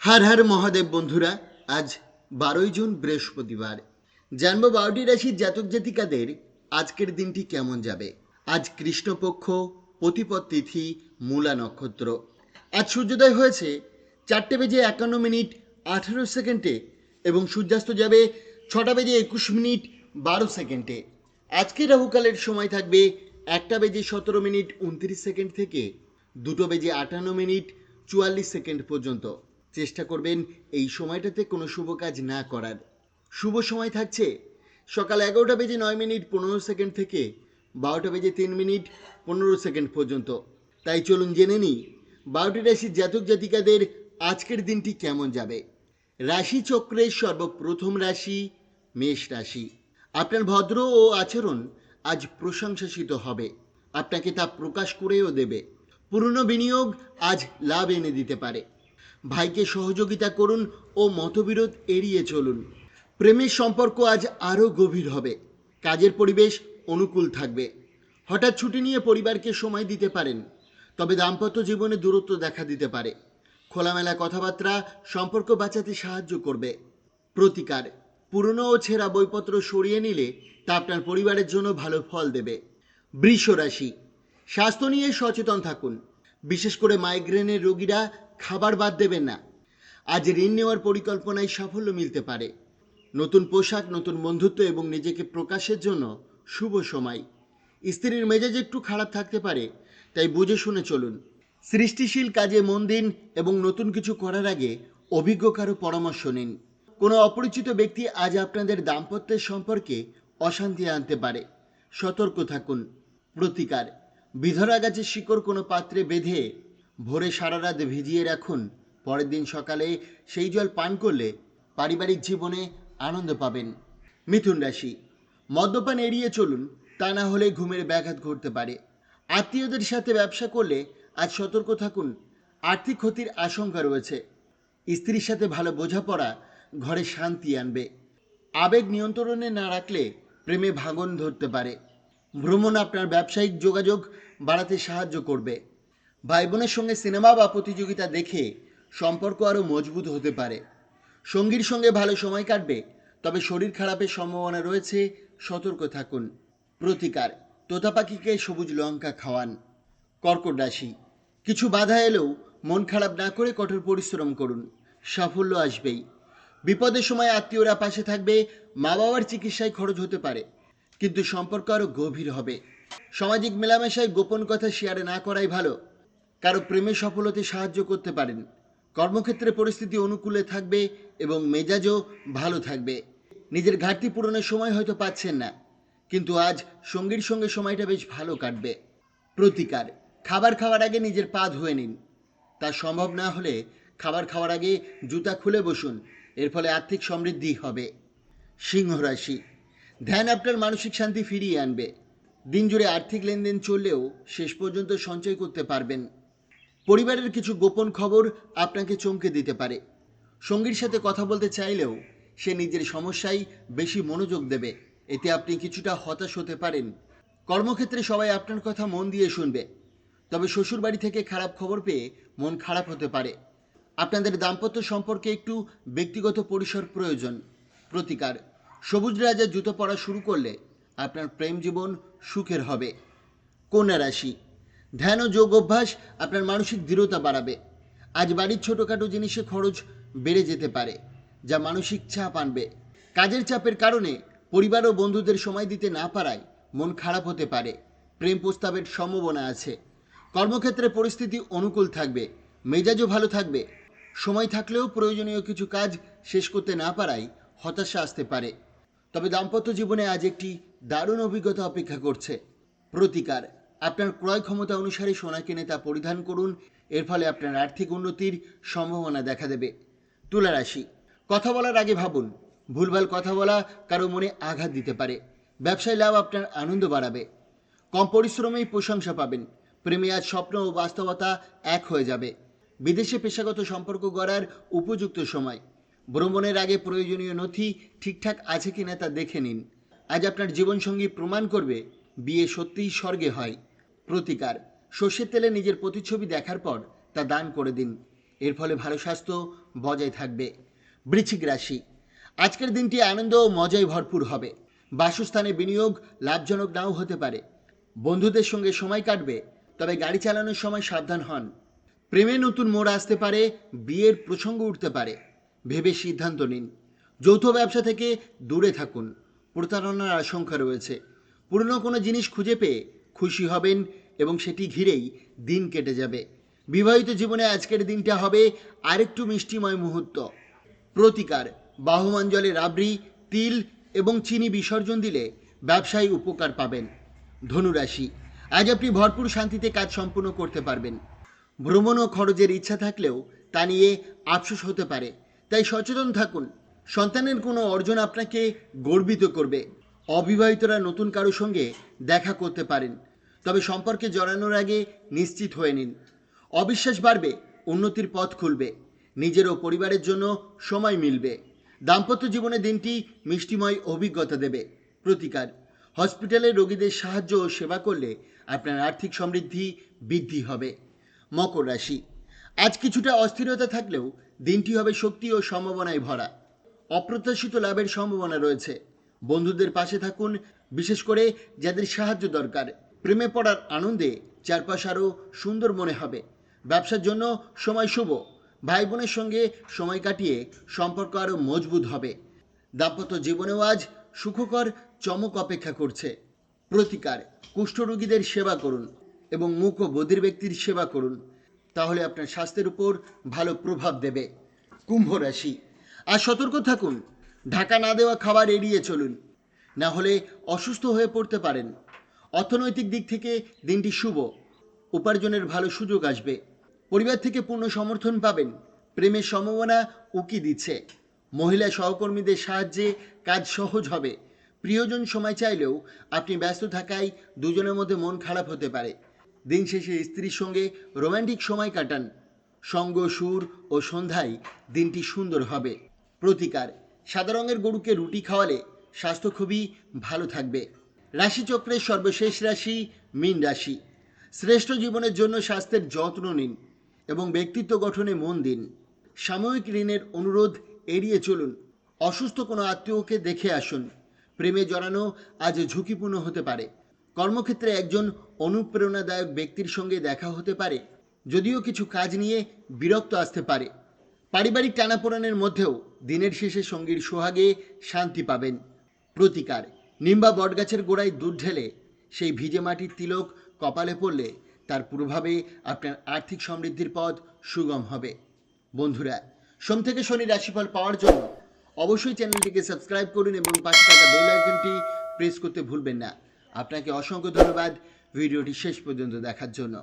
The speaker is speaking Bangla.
হার হার মহাদেব বন্ধুরা, আজ বারোই জুন, বৃহস্পতিবার। জানব বারোটি রাশির জাতক জাতিকাদের আজকের দিনটি কেমন যাবে। আজ কৃষ্ণপক্ষ, প্রতিপদ তিথি, মূলা নক্ষত্র। আজ সূর্যোদয় হয়েছে চারটে বেজে একান্ন মিনিট আঠেরো সেকেন্ডে এবং সূর্যাস্ত যাবে ছটা বেজে একুশ মিনিট বারো সেকেন্ডে। আজকে রাহুকালের সময় থাকবে একটা বেজে সতেরো মিনিট উনত্রিশ সেকেন্ড থেকে দুটো বেজে আটান্ন মিনিট চুয়াল্লিশ সেকেন্ড পর্যন্ত। চেষ্টা করবেন এই সময়টাতে কোনো শুভ কাজ না করার। শুভ সময় থাকছে। সকাল এগারোটা বেজে নয় মিনিট পনেরো সেকেন্ড থেকে বারোটা বেজে তিন মিনিট পনেরো সেকেন্ড পর্যন্ত। তাই চলুন জেনে নিই, বারোটি রাশির জাতক জাতিকাদের আজকের দিনটি কেমন যাবে? রাশি চক্রের সর্বপ্রথম রাশি মেষ রাশি। আপনার ভদ্র ও আচরণ আজ প্রশংসাসিত হবে। আপনাকে তা প্রকাশ করেও দেবে। পুরনো বিনিয়োগ আজ লাভ এনে দিতে পারে। ভাইকে সহযোগিতা করুন ও মতবিরোধ এড়িয়ে চলুন। প্রেমের সম্পর্ক আজ আরও গভীর হবে। কাজের পরিবেশ অনুকূল থাকবে। হঠাৎ ছুটি নিয়ে পরিবারকে সময় দিতে পারেন, তবে দাম্পত্য জীবনে দূরত্ব দেখা দিতে পারে। খোলামেলা কথাবার্তা সম্পর্ক বাঁচাতে সাহায্য করবে। প্রতিকার, পুরনো ও ছেঁড়া বইপত্র সরিয়ে নিলে তা আপনার পরিবারের জন্য ভালো ফল দেবে। বৃষ রাশি স্বাস্থ্য নিয়ে সচেতন থাকুন। বিশেষ করে মাইগ্রেনের রোগীরা খাবার বাদ দেবেন না। আজ ঋণ নেওয়ার পরিকল্পনায় সাফল্য মিলতে পারে। নতুন পোশাক, নতুন বন্ধুত্ব এবং নিজেকে প্রকাশের জন্য শুভ সময়। স্ত্রীর মেজাজ একটু খারাপ থাকতে পারে, তাই বুঝে শুনে চলুন। সৃষ্টিশীল কাজে মন দিন এবং নতুন কিছু করার আগে অভিজ্ঞ কারও পরামর্শ নিন। কোনো অপরিচিত ব্যক্তি আজ আপনাদের দাম্পত্যের সম্পর্কে অশান্তি আনতে পারে। সতর্ক থাকুন। প্রতিকার। বিধরা গাছের শিকড় কোনো পাত্রে বেঁধে ভোরে সারা রাত ভিজিয়ে রাখুন। পরের দিন সকালে সেই জল পান করলে পারিবারিক জীবনে আনন্দ পাবেন। মিথুন রাশি, মদ্যপান এড়িয়ে চলুন, তা না হলে ঘুমের ব্যাঘাত ঘটতে পারে। আত্মীয়দের সাথে ব্যবসা করলে আজ সতর্ক থাকুন, আর্থিক ক্ষতির আশঙ্কা রয়েছে। স্ত্রীর সাথে ভালো বোঝাপড়া ঘরে শান্তি আনবে। আবেগ নিয়ন্ত্রণে না রাখলে প্রেমে ভাঙন ধরতে পারে। ভ্রমণ আপনার ব্যবসায়িক যোগাযোগ বাড়াতে সাহায্য করবে। ভাই বোনের সঙ্গে সিনেমা বা প্রতিযোগিতা দেখে সম্পর্ক আরও মজবুত হতে পারে। সঙ্গীর সঙ্গে ভালো সময় কাটবে, তবে শরীর খারাপের সম্ভাবনা রয়েছে, সতর্ক থাকুন। প্রতিকার তোতা পাখিকে সবুজ লঙ্কা খাওয়ান। কর্কট রাশি, কিছু বাধা এলেও মন খারাপ না করে কঠোর পরিশ্রম করুন, সাফল্য আসবেই। বিপদের সময় আত্মীয়রা পাশে থাকবে মা বাবার চিকিৎসায় খরচ হতে পারে, কিন্তু সম্পর্ক আরও গভীর হবে। সামাজিক মেলামেশায় গোপন কথা শেয়ারে না করাই ভালো। কারও প্রেমে সফলতে সাহায্য করতে পারেন। কর্মক্ষেত্রে পরিস্থিতি অনুকূলে থাকবে এবং মেজাজও ভালো থাকবে। নিজের ঘাটতি পূরণের সময় হয়তো পাচ্ছেন না, কিন্তু আজ সঙ্গীর সঙ্গে সময়টা বেশ ভালো কাটবে। প্রতিকার, খাবার খাওয়ার আগে নিজের পা ধুয়ে নিন। তা সম্ভব না হলে খাবার খাওয়ার আগে জুতা খুলে বসুন, এর ফলে আর্থিক সমৃদ্ধি হবে। সিংহ রাশি, ধ্যান আপনার মানসিক শান্তি ফিরিয়ে আনবে। দিন জুড়ে আর্থিক লেনদেন চললেও শেষ পর্যন্ত সঞ্চয় করতে পারবেন। পরিবারের কিছু গোপন খবর আপনাকে চমকে দিতে পারে। সঙ্গীর সাথে কথা বলতে চাইলেও সে নিজের সমস্যায় বেশি মনোযোগ দেবে। এতে আপনি কিছুটা হতাশ হতে পারেন। কর্মক্ষেত্রে সবাই আপনার কথা মন দিয়ে শুনবে। তবে শ্বশুরবাড়ি থেকে খারাপ খবর পেয়ে মন খারাপ হতে পারে। আপনাদের দাম্পত্য সম্পর্কে একটু ব্যক্তিগত পরিসর প্রয়োজন। প্রতিকার, সবুজ রাজা জুতো পরা শুরু করলে আপনার প্রেম জীবন সুখের হবে। কন্যা রাশি ধ্যান ও যোগ অভ্যাস আপনার মানসিক দৃঢ়তা বাড়াবে। আজ বাড়ির ছোটোখাটো জিনিসে খরচ বেড়ে যেতে পারে, যা মানসিক চাপ আনবে। কাজের চাপের কারণে পরিবার ও বন্ধুদের সময় দিতে না পারায় মন খারাপ হতে পারে। প্রেম প্রস্তাবের সম্ভাবনা আছে। কর্মক্ষেত্রে পরিস্থিতি অনুকূল থাকবে, মেজাজও ভালো থাকবে। সময় থাকলেও প্রয়োজনীয় কিছু কাজ শেষ করতে না পারায় হতাশা আসতে পারে। তবে দাম্পত্য জীবনে আজ একটি দারুণ অভিজ্ঞতা অপেক্ষা করছে, প্রতিকার। আপনার ক্রয় ক্ষমতা অনুসারে সোনা কিনে তা পরিধান করুন। এর ফলে আপনার আর্থিক উন্নতির সম্ভাবনা দেখা দেবে। তুলা রাশি। কথা বলার আগে ভাবুন, ভুলভাল কথা বলা কারও মনে আঘাত দিতে পারে। ব্যবসায় লাভ আপনার আনন্দ বাড়াবে। কম পরিশ্রমেই প্রশংসা পাবেন। প্রেমে আজ স্বপ্ন ও বাস্তবতা এক হয়ে যাবে। বিদেশে পেশাগত সম্পর্ক গড়ার উপযুক্ত সময়। ভ্রমণের আগে প্রয়োজনীয় নথি ঠিকঠাক আছে কিনা তা দেখে নিন। আজ আপনার জীবনসঙ্গী প্রমাণ করবে, বিয়ে সত্যিই স্বর্গে হয়। প্রতিকার। সর্ষের তেলে নিজের প্রতিচ্ছবি দেখার পর তা দান করে দিন। এর ফলে ভালো স্বাস্থ্য বজায় থাকবে। বৃশ্চিক রাশি। আজকের দিনটি আনন্দ ও মজায় ভরপুর হবে। বাসস্থানে বিনিয়োগ লাভজনক নাও হতে পারে। বন্ধুদের সঙ্গে সময় কাটবে, তবে গাড়ি চালানোর সময় সাবধান হন। প্রেমে নতুন মোড় আসতে পারে, বিয়ের প্রসঙ্গ উঠতে পারে। ভেবে সিদ্ধান্ত নিন। যৌথ ব্যবসা থেকে দূরে থাকুন। প্রতারণার আশঙ্কা রয়েছে। পুরনো কোনো জিনিস খুঁজে পেয়ে খুশি হবেন এবং সেটি ঘিরেই দিন কেটে যাবে। বিবাহিত জীবনে আজকের দিনটা হবে আরেকটু মিষ্টিময় মুহূর্ত। প্রতিকার, বাহমান জলে রাবড়ি, তিল এবং চিনি বিসর্জন দিলে ব্যবসায়ী উপকার পাবেন। ধনুরাশি, আজ আপনি ভরপুর শান্তিতে কাজ সম্পূর্ণ করতে পারবেন। ভ্রমণ ও খরচের ইচ্ছা থাকলেও তা নিয়ে আফসোস হতে পারে। তাই সচেতন থাকুন, সন্তানের কোনো অর্জন আপনাকে গর্বিত করবে। অবিবাহিতরা নতুন কারোর সঙ্গে দেখা করতে পারেন। তবে সম্পর্কে জড়ানোর আগে নিশ্চিত হয়ে নিন। অবিশ্বাস বাড়বে, উন্নতির পথ খুলবে। নিজের ও পরিবারের জন্য সময় মিলবে। দাম্পত্য জীবনে দিনটি মিষ্টিময় অভিজ্ঞতা দেবে। প্রতিকার। হসপিটালে রোগীদের সাহায্য ও সেবা করলে আপনার আর্থিক সমৃদ্ধি বৃদ্ধি হবে। মকর রাশি। আজ কিছুটা অস্থিরতা থাকলেও দিনটি হবে শক্তি ও সম্ভাবনায় ভরা। অপ্রত্যাশিত লাভের সম্ভাবনা রয়েছে। বন্ধুদের পাশে থাকুন, বিশেষ করে যাদের সাহায্য দরকার। প্রেমে পড়ার আনন্দে চারপাশ আরও সুন্দর মনে হবে। ব্যবসার জন্য সময় শুভ। ভাই বোনের সঙ্গে সময় কাটিয়ে সম্পর্ক আরও মজবুত হবে। দাম্পত্য জীবনেও আজ সুখকর চমক অপেক্ষা করছে। প্রতিকার কুষ্ঠরোগীদের সেবা করুন এবং মুখ ও বধির ব্যক্তির সেবা করুন। তাহলে আপনার স্বাস্থ্যের উপর ভালো প্রভাব দেবে। কুম্ভ রাশি। আর সতর্ক থাকুন। ঢাকা না দেওয়া খাবার এড়িয়ে চলুন। না হলে অসুস্থ হয়ে পড়তে পারেন। অর্থনৈতিক দিক থেকে দিনটি শুভ। উপার্জনের ভালো সুযোগ আসবে। পরিবার থেকে পূর্ণ সমর্থন পাবেন। প্রেমের সম্ভাবনা উকি দিচ্ছে। মহিলা সহকর্মীদের সাহায্যে কাজ সহজ হবে। প্রিয়জন সময় চাইলেও আপনি ব্যস্ত থাকায় দুজনের মধ্যে মন খারাপ হতে পারে। দিন শেষে স্ত্রীর সঙ্গে রোমান্টিক সময় কাটান। সঙ্গ, সুর ও সন্ধ্যায় দিনটি সুন্দর হবে। প্রতিকার। সাদা রঙের গরুকে রুটি খাওয়ালে স্বাস্থ্য খুবই ভালো থাকবে। রাশিচক্রের সর্বশেষ রাশি মীন রাশি। শ্রেষ্ঠ জীবনের জন্য স্বাস্থ্যের যত্ন নিন এবং ব্যক্তিত্ব গঠনে মন দিন। সাময়িক ঋণের অনুরোধ এড়িয়ে চলুন। অসুস্থ কোনো আত্মীয়কে দেখে আসুন। প্রেমে জড়ানো আজ ঝুঁকিপূর্ণ হতে পারে। কর্মক্ষেত্রে একজন অনুপ্রেরণাদায়ক ব্যক্তির সঙ্গে দেখা হতে পারে। যদিও কিছু কাজ নিয়ে বিরক্ত আসতে পারে। পারিবারিক টানাপোড়েনের মধ্যেও দিনের শেষে সঙ্গীর সোহাগে শান্তি পাবেন। প্রতিকার। নিম্বা বটগাছের গোড়ায় দুধ ঢেলে সেই ভিজে মাটির তিলক কপালে পড়লে তার প্রভাবে আপনার আর্থিক সমৃদ্ধির পথ সুগম হবে। বন্ধুরা, সোম থেকে শনি রাশিফল পাওয়ার জন্য অবশ্যই চ্যানেলটিকে সাবস্ক্রাইব করুন এবং পাশে থাকা বেল আইকনটি প্রেস করতে ভুলবেন না। আপনাকে অসংখ্য ধন্যবাদ ভিডিওটি শেষ পর্যন্ত দেখার জন্য।